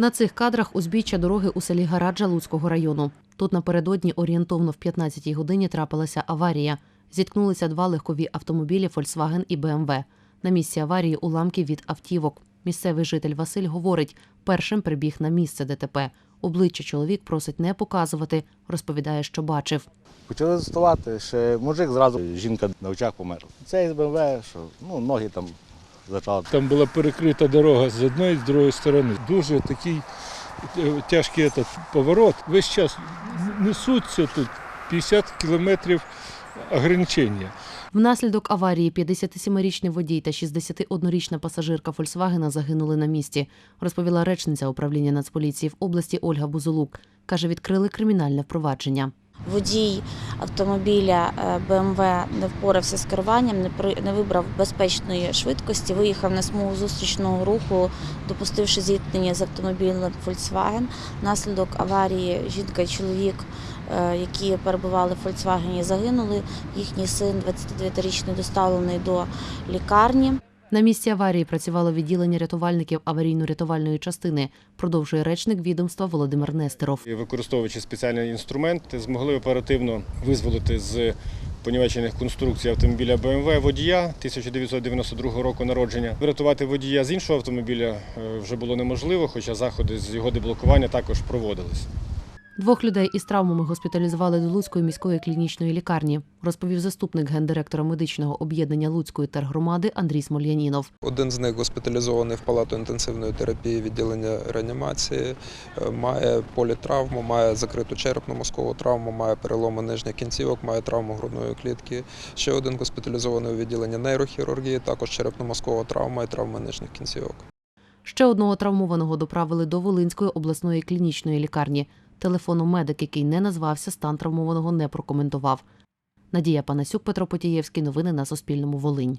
На цих кадрах узбіччя дороги у селі Гараджа Луцького району. Тут напередодні орієнтовно в 15-й годині трапилася аварія. Зіткнулися два легкові автомобілі Volkswagen і BMW. На місці аварії уламки від автівок. Місцевий житель Василь говорить, першим прибіг на місце ДТП. Обличчя чоловік просить не показувати, розповідає, що бачив. Почали заставати, ще мужик зразу, жінка на очах померла. Цей з БМВ, що ну, ноги там зачали. Там була перекрита дорога з одної з другої сторони. Дуже такий е, тяжкий этот поворот. Весь час несуться тут 50 кілометрів ограничення. Внаслідок аварії 57-річний водій та 61-річна пасажирка Фольксвагена загинули на місці, розповіла речниця управління Нацполіції в області Ольга Бузулук. Каже, відкрили кримінальне впровадження. Водій автомобіля е, БМВ не впорався з керуванням, не вибрав безпечної швидкості, виїхав на смугу зустрічного руху, допустивши зіткнення з автомобілем Volkswagen. Внаслідок аварії жінка і чоловік, е, які перебували в Volkswagen, загинули. Їхній син, 29-річний, доставлений до лікарні. На місці аварії працювало відділення рятувальників аварійно-рятувальної частини, продовжує речник відомства Володимир Нестеров. Використовуючи спеціальний інструмент, змогли оперативно визволити з понівечених конструкцій автомобіля BMW водія 1992 року народження. Врятувати водія з іншого автомобіля е, вже було неможливо, хоча заходи з його деблокування також проводились. Двох людей із травмами госпіталізували до Луцької міської клінічної лікарні, розповів заступник гендиректора медичного об'єднання Луцької тергромади Андрій Смольянінов. Один з них госпіталізований в палату інтенсивної терапії відділення реанімації, е, має політравму, має закриту черепно-мозкову травму, має переломи нижніх кінцівок, має травму грудної клітки. Ще один госпіталізований у відділення нейрохірургії, також черепно-мозкова травма і травма нижніх кінцівок. Ще одного травмованого доправили до Волинської обласної клінічної лікарні. Телефону медик, який не назвався, стан травмованого не прокоментував. Надія Панасюк, Петро Потієвський. Новини на Суспільному. Волинь.